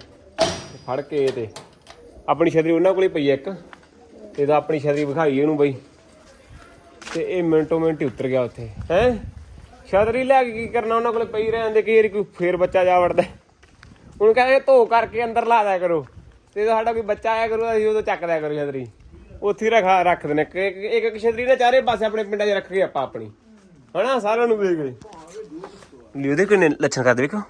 ਫੜ ਕੇ ਤੇ ਆਪਣੀ ਛਤਰੀ ਉਹਨਾਂ ਕੋਲੇ ਪਈ ਆ ਇੱਕ, ਤੇ ਤਾਂ ਆਪਣੀ ਛਤਰੀ ਵਿਖਾਈ ਇਹਨੂੰ ਬਈ। ਤੇ ਇਹ ਮਿੰਟੋ ਮਿੰਟ ਹੀ ਉਤਰ ਗਿਆ ਉੱਥੇ। ਹੈ? ਛਤਰੀ ਲੈ ਕੇ ਕੀ ਕਰਨਾ ਉਹਨਾਂ ਕੋਲੇ ਪਈ ਰਹਿੰਦੇ ਕਈ ਵਾਰੀ ਕੋਈ ਫੇਰ ਬੱਚਾ ਜਾ ਵੜਦਾ? ਉਹਨੂੰ ਕਹਿੰਦੇ ਧੋ ਕਰਕੇ ਅੰਦਰ ਲਾ ਦਿਆ ਕਰੋ। ਤੇ ਸਾਡਾ ਕੋਈ ਬੱਚਾ ਆਇਆ ਕਰੂ, ਅਸੀਂ ਉਦੋਂ ਚੱਕ ਦਿਆ ਕਰੋ ਛਤਰੀ। ਉੱਥੇ ਰਖਾ, ਰੱਖ ਦਿੰਦੇ ਇੱਕ ਇੱਕ ਇੱਕ ਛਤਰੀ ਨੇ ਚਾਰੇ ਪਾਸੇ ਆਪਣੇ ਪਿੰਡਾਂ 'ਚ ਰੱਖ ਗਏ ਆਪਾਂ ਆਪਣੀ। ਹਨਾ, ਸਾਰਿਆਂ ਨੂੰ ਵੇਖ ਗਏ ਲਈ ਉਹਦੇ ਕਿੰਨੇ ਲੱਛਣ ਕਰਦੇ ਵੇਖੋ।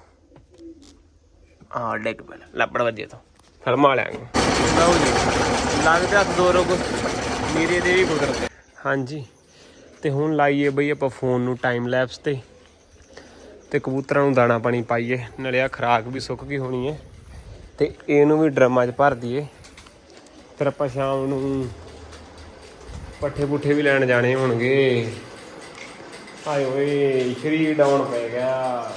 ਆ ਡੈਕ ਪਹਿਲ ਲੱਪੜ ਵੱਜੇ ਤੋਂ ਫਰਮਾ ਲਿਆਂਗੇ ਲਓ ਜੀ ਲੱਗਦੇ ਹੱਥ ਦੋ ਰੋਗ ਮੇਰੇ ਦੇ ਵੀ ਕੁਦਰਤ ਹਾਂਜੀ। ਤੇ ਹੁਣ ਲਾਈਏ ਬਈ ਆਪਾਂ ਫੋਨ ਨੂੰ ਟਾਈਮ ਲੈਪਸ ਤੇ। ਤੇ ਕਬੂਤਰਾਂ ਨੂੰ ਦਾਣਾ ਪਾਣੀ ਪਾਈਏ। ਨਾਲੇ ਆ ਖਰਾਕ ਵੀ ਸੁੱਕ ਗਈ ਹੋਣੀ ਹੈ ਤੇ ਇਹਨੂੰ ਵੀ ਡਰਮਾਂ 'ਚ ਭਰ ਦਈਏ। ਫਿਰ ਆਪਾਂ ਸ਼ਾਮ ਨੂੰ ਪੱਠੇ ਪੁੱਠੇ ਵੀ ਲੈਣ ਜਾਣੇ ਹੋਣਗੇ। ਹਾਏ ਓਏ ਸ਼ਰੀਰ ਡਾਊਨ ਪੈ ਗਿਆ।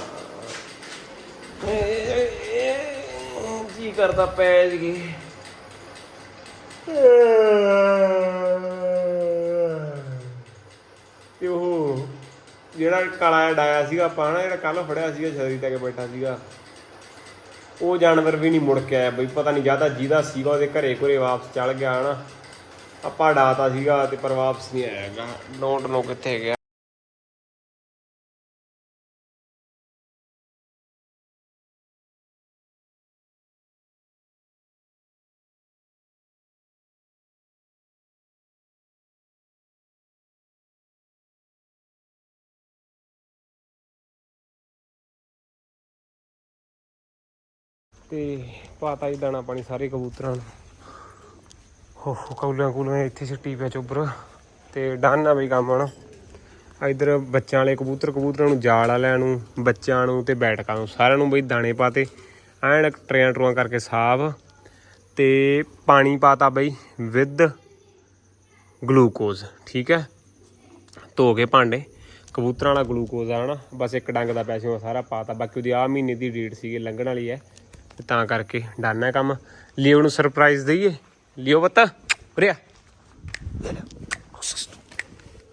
ਕਰਦਾ ਪੈ ਜੀ ਤੇ ਉਹ ਜਿਹੜਾ ਕਾਲਾ ਡਾਇਆ ਸੀਗਾ ਆਪਾਂ ਨਾ ਜਿਹੜਾ ਕੱਲ ਫੜਿਆ ਸੀਗਾ ਛਤਰੀ ਤੇ ਕੇ ਬੈਠਾ ਸੀਗਾ ਉਹ ਜਾਨਵਰ ਵੀ ਨਹੀਂ ਮੁੜ ਕੇ ਆਇਆ ਬਈ ਪਤਾ ਨਹੀਂ ਜ਼ਿਆਦਾ ਜਿਹਦਾ ਸੀਗਾ ਉਹਦੇ ਘਰੇ ਘਰੇ ਵਾਪਸ ਚਲ ਗਿਆ ਹਨਾ। ਆਪਾਂ ਡਾਤਾ ਸੀਗਾ ਤੇ ਪਰ ਵਾਪਸ ਨਹੀਂ ਆਇਆਗਾ ਡੋਂਟ ਨੋ ਕਿੱਥੇ ਗਿਆ? ਤੇ ਪਾਤਾ ਹੀ ਦਾਣਾ ਪਾਣੀ ਸਾਰੇ ਕਬੂਤਰਾਂ ਨੂੰ। ਹੋ ਹੋ ਕੌਲੀਆਂ ਕੂਲੀਆਂ ਇੱਥੇ ਸਿੱਟੀ ਪਿਆ ਚੋਬਰ ਤੇ ਡਨ ਆ ਬਈ ਕੰਮ ਹਣਾ। ਇਧਰ ਬੱਚਿਆਂ ਵਾਲੇ ਕਬੂਤਰ, ਕਬੂਤਰਾਂ ਨੂੰ ਜਾਲ ਵਾਲਿਆਂ ਨੂੰ, ਬੱਚਿਆਂ ਨੂੰ ਤੇ ਬੈਠਕਾਂ ਨੂੰ, ਸਾਰਿਆਂ ਨੂੰ ਬਈ ਦਾਣੇ ਪਾਤੇ ਐਨ ਟਰੇਆਂ ਟਰੂਆਂ ਕਰਕੇ ਸਾਫ਼। ਤੇ ਪਾਣੀ ਪਾਤਾ ਬਈ ਵਿਦ ਗਲੂਕੋਜ਼, ਠੀਕ ਹੈ? ਧੋ ਕੇ ਭਾਂਡੇ। ਕਬੂਤਰਾਂ ਵਾਲਾ ਗਲੂਕੋਜ਼ ਆ ਹਨਾ ਬਸ ਇੱਕ ਡੰਗ ਦਾ ਪੈਸੇ ਉਹ ਸਾਰਾ ਪਾਤਾ। ਬਾਕੀ ਉਹਦੀ ਆ ਮਹੀਨੇ ਦੀ ਡੇਟ ਸੀਗੀ, ਲੰਘਣ ਵਾਲੀ ਹੈ। ਤੇ ਤਾਂ ਕਰਕੇ ਡਨ ਹੈ ਕੰਮ। ਲਿਓ ਨੂੰ ਸਰਪ੍ਰਾਈਜ਼ ਦਈਏ। ਲਿਓ ਬੱਤਾ ਉਰੇ ਆ।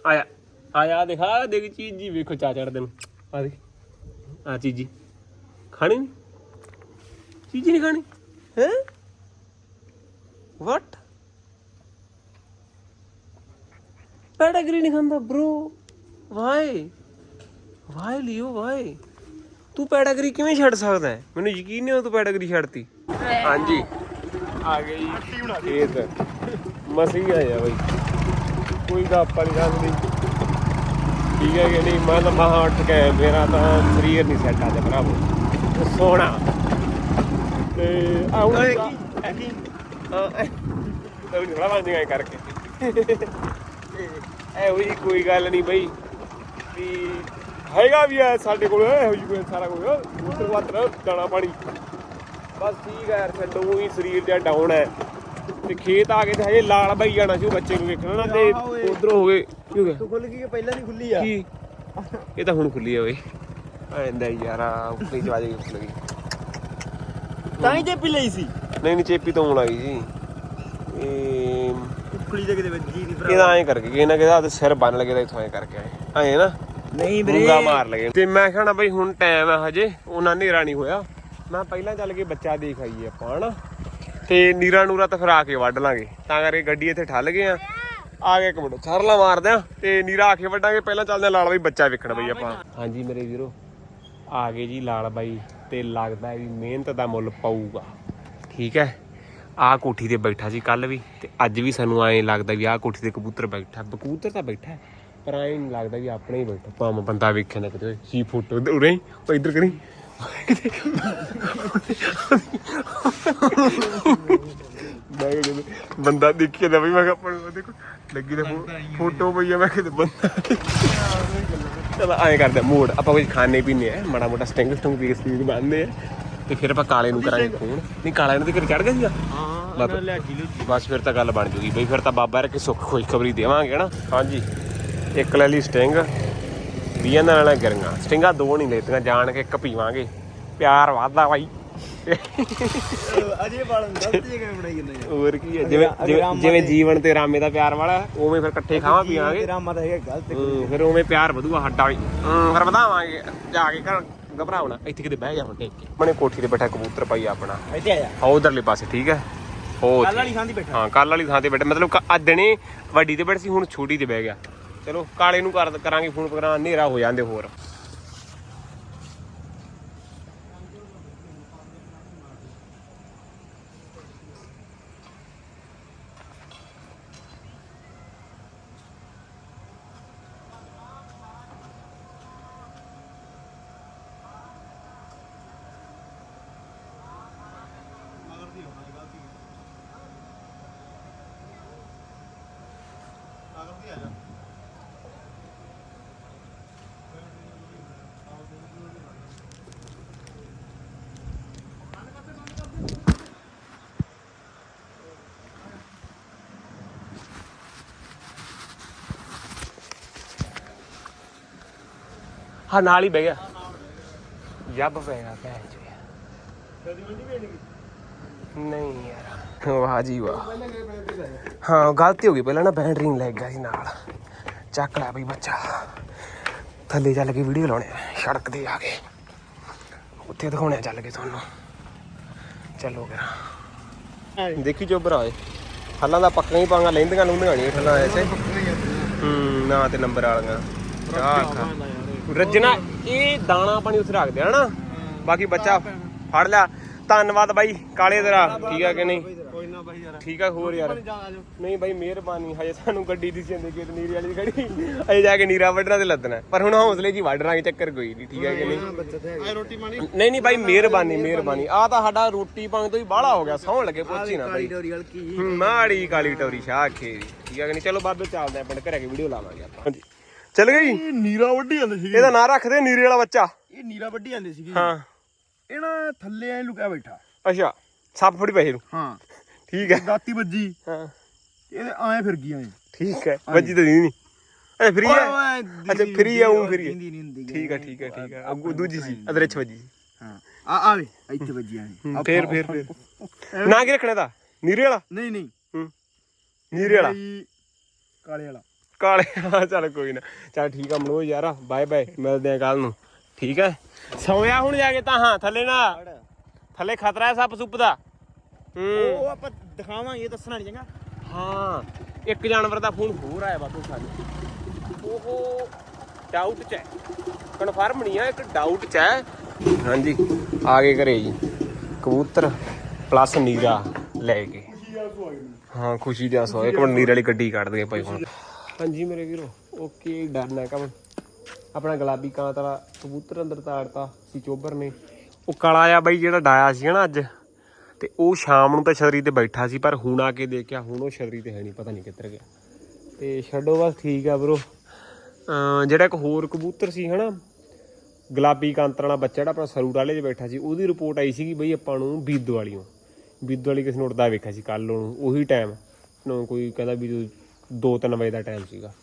ਆਇਆ ਆਇਆ ਦਿਖਾ ਦੇਖ ਚੀਜ਼ ਜੀ, ਵੇਖੋ ਚਾ ਚੜਦੇ ਨੂੰ। ਆ ਦੇਖ ਆ ਚੀਜ਼ ਜੀ। ਖਾਣੀ ਨੀ? ਚੀਜ਼ ਨਹੀਂ ਖਾਣੀ? ਹੈ? ਵਾਟ ਪੈਡਾਗਰੀ ਨਹੀਂ ਖਾਂਦਾ bro why why Leo why ਤੂੰ ਪੈਡਾਗਰੀ ਕਿਵੇਂ ਛੱਡ ਸਕਦਾ ਹੈ? ਮੈਨੂੰ ਯਕੀਨ ਨਹੀਂ ਹੋ ਤੂੰ ਪੈਡਾਗਰੀ ਛੱਡਤੀ। ਹਾਂਜੀ। ਆ ਗਈ। ਇਹ ਤਾਂ ਮਸੀ ਆਇਆ ਬਈ। ਕੋਈ ਦਾ ਆਪਾਂ ਨਹੀਂ। ਜਾਂਦੀ ਠੀਕ ਹੈ ਕਿ ਨਹੀਂ? ਮੈਂ ਤਾਂ ਮਹਾ ਉੱਠ ਕੇ ਮੇਰਾ ਤਾਂ ਸਰੀਰ ਨਹੀਂ ਸੈੱਟ ਆਦੇ ਭਰਾਵੋ। ਸੋਹਣਾ। ਤੇ ਆਉਂ ਕੀ ਹਾਂ ਤਾਂ ਵੀ ਥੋੜਾ ਬੰਦ ਗਏ ਕਰਕੇ। ਐ ਹੋਈ ਕੋਈ ਗੱਲ ਨਹੀਂ ਬਈ। ਵੀ ਹੈਗਾ ਵੀ ਆ ਸਾਡੇ ਕੋਲ ਇਹੋ ਜਿਹੀ ਸਾਰਾ ਕੁਝ ਉੱਤਰ ਵਾਤਰ ਦਾਣਾ ਪਾਣੀ। ਬਸ ਠੀਕ ਹੈ ਯਾਰ ਛੱਡੋ ਹੀ ਸਰੀਰ ਜਿਹਾ ਡਾਊਨ ਹੈ ਤੇ ਖੇਤ ਆ ਕੇ ਤੇ ਹਜੇ ਲਾਲ ਬਈ ਜਾਣਾ ਸੀ ਉਹ ਬੱਚੇ ਨੂੰ ਵੇਖਣਾ ਨਾ ਤੇ ਉਧਰ ਹੋ ਗਏ। ਕੀ ਹੋ ਗਿਆ? ਤੂੰ ਖੁੱਲ ਗਈ ਕਿ ਪਹਿਲਾਂ ਨਹੀਂ ਖੁੱਲੀ ਆ? ਕੀ? ਇਹ ਤਾਂ ਹੁਣ ਖੁੱਲੀ ਆ ਓਏ। ਆਂਦਾ ਯਾਰ ਉੱਪਰ ਹੀ ਗਈ ਖੁੱਲ ਗਈ ਤਾਂ ਹੀ ਤੇ ਪੀ ਲਈ ਸੀ। ਨਹੀਂ ਨਹੀਂ ਚੇਪੀ ਤੋਂ ਲੱਗੀ ਜੀ। ਇਹ ਉਖਲੀ ਦੇ ਕਿਤੇ ਵੱਜੀ ਨਹੀਂ ਇਹਦਾ ਐਂ ਕਰਕੇ ਕਿ ਇਹਨਾਂ ਕਿਹਦਾ ਸਿਰ ਬੰਨ ਲਗੇ ਤਾਂ ਇਥੋਂ ਐਂ ਕਰਕੇ ਆਏ। ਐਂ ਨਾ। ਨਹੀਂ ਬੂੰਗਾ ਮਾਰ ਲਗੇ ਤੇ ਮੈਂ ਕਹਣਾ ਬਈ ਹੁਣ ਟਾਈਮ ਹੈ ਹਜੇ, ਉਹਨਾਂ ਨੇਰਾ ਨਹੀਂ ਹੋਇਆ। ਮੈਂ ਪਹਿਲਾਂ ਚੱਲ ਕੇ ਬੱਚਾ ਦੇਖ ਆਈਏ ਆਪਾਂ, ਹਨਾ? ਤੇ ਨੀਰਾ ਨੂਰਾ ਤਾਂ ਫਿਰ ਆ ਕੇ ਵੱਢ ਲਾਂਗੇ। ਤਾਂ ਕਰਕੇ ਗੱਡੀ ਇੱਥੇ ਠੱਲ ਗਏ ਆ। ਆ ਗਏ ਇੱਕ ਮਿੰਟ, ਛਰਲਾ ਮਾਰਦੇ ਆ। ਤੇ ਨੀਰਾ ਆ ਕੇ ਵੱਢਾਂਗੇ, ਪਹਿਲਾਂ ਚੱਲਦੇ ਲਾਲ ਬਾਈ, ਬੱਚਾ ਵੇਖਣ ਬਈ ਆਪਾਂ। ਹਾਂਜੀ ਮੇਰੇ ਵੀਰੋ, ਆ ਗਏ ਜੀ ਲਾਲ ਬਾਈ। ਤੇ ਲੱਗਦਾ ਵੀ ਮਿਹਨਤ ਦਾ ਮੁੱਲ ਪਾਊਗਾ। ਠੀਕ ਹੈ? ਆਹ ਕੋਠੀ ਤੇ ਬੈਠਾ ਸੀ ਕੱਲ ਵੀ, ਤੇ ਅੱਜ ਵੀ ਸਾਨੂੰ ਐਂ ਲੱਗਦਾ ਵੀ ਆਹ ਕੋਠੀ ਤੇ ਕਬੂਤਰ ਬੈਠਾ, ਕਬੂਤਰ ਤਾਂ ਬੈਠਾ ਪਰ ਐਂ ਨਹੀਂ ਲੱਗਦਾ ਵੀ ਆਪਣੇ ਹੀ ਬੈਠਾ। ਭਾਵੇਂ ਬੰਦਾ ਵੇਖੇ ਨਾ ਕਿਤੇ ਸੀ ਫੋਟੋ ਉਰੇ ਹੀ ਉਹ ਇੱਧਰ ਕਰੀ। ਮੈਂ ਕਿਹਾ ਬੰਦਾ ਦੇਖਿਆ ਨਾ ਵੀ ਮੈਂ ਕਿਹਾ ਆਪਾਂ ਨੂੰ ਦੇਖੋ ਲੱਗੀ ਤਾਂ ਫੋਟੋ ਪਈ ਆ ਮੈਂ ਕਿਤੇ ਬੰਦਾ ਚਲ ਐਂ ਕਰਦੇ ਮੂਡ ਆਪਾਂ ਕੁਝ ਖਾਣੇ ਪੀਣੇ ਆ ਮਾੜਾ ਮੋਟਾ ਸਟਿੰਗ ਸਟਿੰਗ ਪੀ ਕੇ ਸਰੀਰ ਬੰਨਦੇ ਆ। ਤੇ ਫਿਰ ਆਪਾਂ ਕਾਲੇ ਨੂੰ ਕਰਾਂਗੇ ਫੋਨ। ਨਹੀਂ ਕਾਲਾ ਇਹਨੂੰ ਤੇ ਘਰ ਚੜ ਗਿਆ ਸੀਗਾ ਹਾਂ ਬਸ। ਫਿਰ ਤਾਂ ਗੱਲ ਬਣ ਜੂਗੀ। ਬਈ ਫਿਰ ਤਾਂ ਬਾਬਾ ਰਕੇ ਸੁੱਖ ਖੁਸ਼ਖਬਰੀ ਦੇਵਾਂਗੇ ਨਾ? ਹਾਂਜੀ। ਇੱਕ ਲੈ ਲਈ ਸਟਿੰਗ 20 ਨਾਲ ਗਰੀਆਂ। ਸਟਿੰਗਾਂ ਦੋ ਨਹੀਂ ਲੈਤੀਆਂ ਜਾਣ ਕੇ ਇੱਕ ਪੀਵਾਂਗੇ। ਪਿਆਰ ਵਾਧਾ ਬਾਈ। ਅਜੇ ਵਾਲ ਗਲਤ ਜੇ ਕਿਵੇਂ ਬਣਾਈ ਜਾਂਦੇ ਆ। ਹੋਰ ਕੀ ਹੈ? ਜਿਵੇਂ ਜਿਵੇਂ- ਜਿਵੇਂ ਜੀਵਨ ਤੇ ਰਾਮੇ ਦਾ ਪਿਆਰ ਵਾਲਾ ਹੈ, ਉਵੇਂ ਫਿਰ ਇਕੱਠੇ ਖਾਵਾਂ ਪੀਵਾਂਗੇ। ਤੇਰਾ ਮਤ ਹੈਗਾ ਗਲਤ ਹੂੰ, ਫਿਰ ਉਵੇਂ ਪਿਆਰ ਵਧੂਗਾ ਸਾਡਾ ਵੀ। ਹੂੰ, ਫਿਰ ਵਧਾਵਾਂਗੇ। ਜਾ ਕੇ ਘਰ ਘਬਰਾਉਣਾ। ਇੱਥੇ ਕਿਤੇ ਬਹਿ ਜਾ ਹੁਣ ਟੇਕ ਕੇ। ਮਨੇ ਕੋਠੀ ਤੇ ਬੈਠਾ ਕਬੂਤਰ ਪਾਈ ਆਪਣਾ। ਇੱਥੇ ਆ ਜਾ। ਆ ਉਧਰਲੇ ਪਾਸੇ ਠੀਕ ਹੈ? ਹੋ ਕੱਲ ਵਾਲੀ ਥਾਂ ਦੀ ਬੈਠਾ। ਹਾਂ ਕੱਲ ਵਾਲੀ ਥਾਂ ਤੇ ਬੈਠੇ। ਮਤਲਬ ਅੱਜ ਦਿਨੇ ਵੱਡੀ ਤੇ ਬੈਠ ਸੀ ਹੁਣ ਛੋਟੀ ਤੇ ਬਹਿ ਗਿਆ। ਚਲੋ ਕਾਲੇ ਨੂੰ ਕਰ ਕਰਾਂਗੇ ਫੋਨ ਕਰਾਂ ਹਨੇਰਾ ਹੋ ਜਾਂਦੇ ਹੋਰ। ਹਾਂ ਨਾਲ ਹੀ ਬਹਿ ਗਿਆ। ਜੱਬ ਪੈ ਗਿਆ ਭੈ ਨਹੀਂ ਯਾਰ। ਵਾਹ ਜੀ ਵਾਹ। ਹਾਂ, ਗਲਤੀ ਹੋ ਗਈ। ਪਹਿਲਾਂ ਨਾ ਬੈਟਰੀ ਨਹੀਂ ਲੱਗ ਗਿਆ ਸੀ ਨਾਲ। ਚੱਕ ਲਿਆ ਬਈ ਬੱਚਾ। ਥੱਲੇ ਚੱਲ ਕੇ ਵੀਡੀਓ ਲਾਉਣੇ ਆ। ਸੜਕ ਤੇ ਆ ਕੇ। ਉੱਥੇ ਦਿਖਾਉਣੇ ਆ ਚੱਲ ਕੇ ਤੁਹਾਨੂੰ। ਚੱਲੋ ਕਰਾਂ ਦੇਖੀ ਜੋ ਭਰਾ ਏ ਹੱਲਾਂ ਦਾ ਪੱਕਾ ਹੀ ਪਾਂਗਾ, ਲੈਂਦੀਆਂ ਲੁੰਦੀਆਂ ਨਹੀਂ ਠੱਲਾਂ ਐਸੇ ਹੂੰ, ਨਾ ਤੇ ਨੰਬਰ ਵਾਲੀਆਂ। ਆਹ ਖਾ ਰੱਜਣਾ ਇਹ ਦਾਣਾ ਪਾਣੀ ਉੱਥੇ ਰੱਖਦੇ ਆ ਹਨਾ? ਬਾਕੀ ਬੱਚਾ ਫੜ ਲਿਆ। ਧੰਨਵਾਦ ਬਾਈ ਕਾਲੇ ਤੇਰਾ। ਠੀਕ ਆ ਕਿ ਨਹੀਂ? ਕੋਈ ਨਾ ਬਾਈ ਯਾਰ। ਠੀਕ ਆ ਹੋਰ ਯਾਰ। ਆ ਨਹੀਂ ਬਾਈ ਮਿਹਰਬਾਨੀ। ਹਜੇ ਸਾਨੂੰ ਗੱਡੀ ਦੀ ਸਿੰਦੇ ਕਿ ਨੀਰੇ ਵਾਲੀ ਖੜੀ। ਅਜੇ ਜਾ ਕੇ ਨੀਰਾ ਵੱਢਣਾ ਤੇ ਲੱਦਣਾ। ਪਰ ਹੁਣ ਹੌਸਲੇ ਜੀ ਵੱਢਣਾ ਚੱਕਰ ਕੋਈ ਨਹੀਂ। ਠੀਕ ਹੈ ਕਿ ਨਹੀਂ? ਤੇ ਰੋਟੀ ਪਾਣੀ? ਨਹੀਂ ਨਹੀਂ ਬਾਈ ਮਿਹਰਬਾਨੀ ਮਿਹਰਬਾਨੀ। ਆ ਤਾਂ ਸਾਡਾ ਰੋਟੀ ਪਾਣੀ ਤੋਂ ਹੀ ਬਾਹਲਾ ਹੋ ਗਿਆ। ਸੌਣ ਲੱਗੇ ਪੁੱਛੀ ਨਾ ਬਾਈ। ਹੂੰ, ਮਾੜੀ ਕਾਲੀ ਟੌਰੀ ਸ਼ਾਹ ਖੇਰੀ। ਠੀਕ ਹੈ ਕਿ ਨਹੀਂ? ਚਲੋ ਬਾਬੇ ਚੱਲਦੇ ਆਂ ਪਿੰਡ ਘਰੇ ਕੇ ਵੀਡੀਓ ਲਾਵਾਂਗੇ ਆਪਾਂ। ਹਾਂਜੀ। ਚੱਲ ਗਈ? ਇਹ ਨੀਰਾ ਵੱਢੀ ਜਾਂਦੇ ਸੀਗੇ। ਇਹਦਾ ਨਾਂ ਰੱਖਦੇ ਨੀਰੇ ਵਾਲਾ ਬੱਚਾ। ਇਹ ਨੀਰਾ ਵੱਢੀ ਜਾਂਦੇ ਸੀਗੇ। ਹਾਂ। ਇਹਨਾਂ ਥੱਲੇ ਐ ਲੁਕਿਆ ਬੈਠਾ। ਅੱਛਾ ਸੱਪ ਫੜੀ ਪੈਸੇ ਨੂੰ ਹਾਂ। ਠੀਕ ਹੈ। ਦਾਤੀ ਵੱਜੀ। ਹਾਂ। ਇਹਦੇ ਆਏ ਫਿਰ ਗਈਆਂ ਇਹ। ਠੀਕ ਹੈ। ਵੱਜੀ ਤਾਂ ਨਹੀਂ। ਅੱਛਾ ਫ੍ਰੀ ਹੈ? ਅੱਛਾ ਫ੍ਰੀ ਆ ਉਹ ਫ੍ਰੀ ਠੀਕ ਹੈ ਠੀਕ ਹੈ ਠੀਕ ਹੈ। ਅੱਗੂ ਦੂਜੀ ਸੀ ਅਦਰਚ ਵੱਜੀ ਹਾਂ। ਆ ਆਵੇ ਇੱਥੇ ਵੱਜੀਆਂ ਇਹ। ਹੂੰ, ਫੇਰ ਫੇਰ ਫੇਰ। ਨਾ ਕੀ ਰੱਖਣਾ ਦਾ ਨੀਰੇ ਵਾਲਾ? ਨਹੀਂ ਨਹੀਂ। ਹੂੰ। ਨੀਰੇ ਵਾਲਾ? ਕਾਲੇ ਵਾਲਾ। ਕਾਲੇ ਹਾਂ ਚੱਲ ਕੋਈ ਨਾ। ਚੱਲ ਠੀਕ ਆ ਮਨੋਜ ਯਾਰ ਬਾਏ ਬਾਏ ਮਿਲਦੇ ਆ ਕੱਲ ਨੂੰ। ਠੀਕ ਹੈ ਸੌਇਆ ਹੁਣ ਜਾ ਕੇ ਤਾਂ ਹਾਂ ਥੱਲੇ ਨਾ। ਥੱਲੇ ਖਤਰਾ ਹੈ ਸੱਪ ਸੁੱਪ ਦਾ। ਉਹ ਆਪਾਂ ਦਿਖਾਵਾਂਗੇ ਦੱਸਣਾ ਨਹੀਂ ਚੰਗਾ। ਹਾਂ ਇੱਕ ਜਾਨਵਰ ਦਾ ਫੋਨ ਹੋਰ ਆਇਆ ਬਾਬੂ ਸਾਨੂੰ। ਉਹ ਡਾਊਟ ਚ ਹੈ। ਕਨਫਰਮ ਨਹੀਂ ਆ ਇੱਕ ਡਾਊਟ ਚ ਹੈ। ਹਾਂਜੀ ਆ ਗਏ ਘਰੇ ਜੀ। ਕਬੂਤਰ ਪਲੱਸ ਨੀਰਾ ਲੈ ਕੇ। ਹਾਂ ਖੁਸ਼ੀ ਦਾ ਸੋ ਇੱਕ ਮਿੰਟ ਨੀਰੇ ਵਾਲੀ ਗੱਡੀ ਕੱਢ ਦਈਏ ਭਾਈ ਹੁਣ। ਹਾਂਜੀ ਮੇਰੇ ਵੀਰੋ, ਓਕੇ ਡਨ ਹੈ ਕੰਮ। ਆਪਣਾ ਗੁਲਾਬੀ ਕਾਂਤ ਵਾਲਾ ਕਬੂਤਰ ਅੰਦਰ ਤਾੜਤਾ ਸੀ ਚੋਬਰ ਨੇ। ਉਹ ਕਾਲਾ ਆ ਬਾਈ ਜਿਹੜਾ ਡਾਇਆ ਸੀ ਨਾ ਅੱਜ, ਤੇ ਉਹ ਸ਼ਾਮ ਨੂੰ ਤਾਂ ਛਤਰੀ ਤੇ ਬੈਠਾ ਸੀ, ਪਰ ਹੁਣ ਆ ਕੇ ਦੇਖਿਆ, ਹੁਣ ਉਹ ਛਤਰੀ ਤੇ ਹੈ ਨਹੀਂ, ਪਤਾ ਨਹੀਂ ਕਿੱਧਰ ਗਿਆ। ਤੇ ਛੱਡੋ ਬਸ, ਠੀਕ ਆ ਬਰੋ ਜਿਹੜਾ ਇੱਕ ਹੋਰ ਕਬੂਤਰ ਸੀ ਹਨਾ, ਗੁਲਾਬੀ ਕਾਂਤਰ ਵਾਲਾ ਬੱਚਾ ਜਿਹੜਾ ਆਪਣਾ ਸਰੂ ਵਾਲੇ 'ਚ ਬੈਠਾ ਸੀ, ਉਹਦੀ ਰਿਪੋਰਟ ਆਈ ਸੀਗੀ ਬਈ ਆਪਾਂ ਨੂੰ ਬੀਦ ਵਾਲੀਓ। ਬੀਦ ਵਾਲੀ ਕਿਸ ਨੂੰ ਉੱਡਦਾ ਵੇਖਿਆ ਸੀ ਕੱਲ ਨੂੰ, ਉਹੀ ਟਾਈਮ ਨੂੰ ਕੋਈ ਕਹਿੰਦਾ ਵੀ 2-3 ਵਜੇ ਦਾ ਟਾਈਮ ਸੀਗਾ।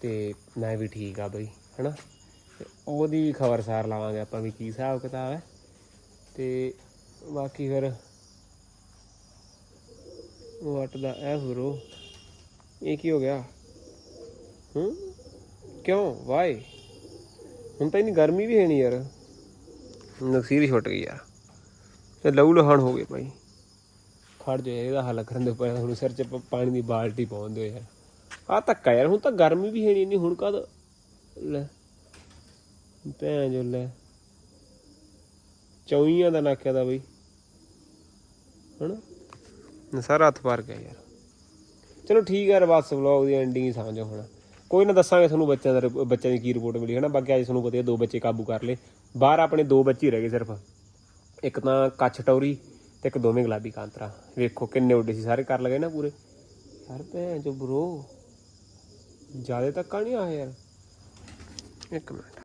ਤੇ ਮੈਂ ਵੀ ਠੀਕ ਆ ਬਈ, ਹਨਾ? ਤੇ ਉਹਦੀ ਵੀ ਖਬਰਸਾਰ ਲਾਵਾਂਗੇ ਆਪਾਂ ਵੀ ਕੀ ਹਿਸਾਬ ਕਿਤਾਬ ਹੈ। ਤੇ ਬਾਕੀ ਫਿਰ ਵਾਟ ਦਾ ਇਹ ਬਰੋ ਇਹ ਕੀ ਹੋ ਗਿਆ? ਹੂੰ? ਕਿਉਂ? ਵਾਈ ਹੁਣ ਤਾਂ ਇੰਨੀ ਗਰਮੀ ਵੀ ਹੈ ਨਹੀਂ ਯਾਰ। ਨਕਸੀਰ ਹੀ ਛੁੱਟ ਗਈ ਯਾਰ। ਤੇ ਲਹੂ ਲਹਾਨ ਹੋ ਗਏ ਭਾਈ ਖੜ ਜਾ ਇਹਦਾ ਹੱਲ ਕਰਨ ਦੇ ਉੱਪਰ ਹੁਣ ਸਿਰ 'ਚ ਪ- ਪਾਣੀ ਦੀ ਬਾਲਟੀ ਪਾਉਣ ਦਿਓ ਯਾਰ ਆ ਧੱਕਾ ਯਾਰ ਹੁਣ ਤਾਂ ਗਰਮੀ ਵੀ ਹੈ ਨਹੀਂ ਇੰਨੀ ਹੁਣ ਕਦ ਲੈ ਭੈਣ ਜੋ ਲੈ। ਚੌਈਆਂ ਦਾ ਨਾਕਿਆ ਦਾ ਬਈ। ਹਣਾ ਸਾਰਾ ਹੱਥ ਪਾਰ ਗਿਆ ਯਾਰ। ਚਲੋ ਠੀਕ ਹੈ ਯਾਰ ਬਸ ਵਲੌਗ ਦੀ ਐਂਡਿੰਗ ਹੀ ਸਮਝੋ ਹੁਣ। ਕੋਈ ਨਾ ਦੱਸਾਂਗੇ ਤੁਹਾਨੂੰ ਬੱਚਿਆਂ ਦਾ ਰਿਪ- ਬੱਚਿਆਂ ਦੀ ਕੀ ਰਿਪੋਰਟ ਮਿਲੀ ਹੈ ਨਾ ਬਾਕੀ ਅੱਜ ਤੁਹਾਨੂੰ ਪਤਾ ਹੀ ਹੈ, ਦੋ ਬੱਚੇ ਕਾਬੂ ਕਰ ਲਏ। ਬਾਹਰ ਆਪਣੇ ਦੋ ਬੱਚੇ ਹੀ ਰਹਿ ਗਏ ਸਿਰਫ। ਇੱਕ ਤਾਂ ਕੱਛ ਟੌਰੀ ਤੇ ਇੱਕ ਦੋਵੇਂ ਗੁਲਾਬੀ ਕਾਂਤਰਾ ਵੇਖੋ ਕਿੰਨੇ ਉੱਡੇ ਸੀ, ਸਾਰੇ ਕਰ ਲਗੇ ਨਾ ਪੂਰੇ। ਯਾਰ ਭੈਣ ਜੋ ਬ్రో ਜਿਆਦੇ ਤੱਕ ਨਹੀਂ ਆਇਆ ਯਾਰ। ਇੱਕ ਮਿੰਟ।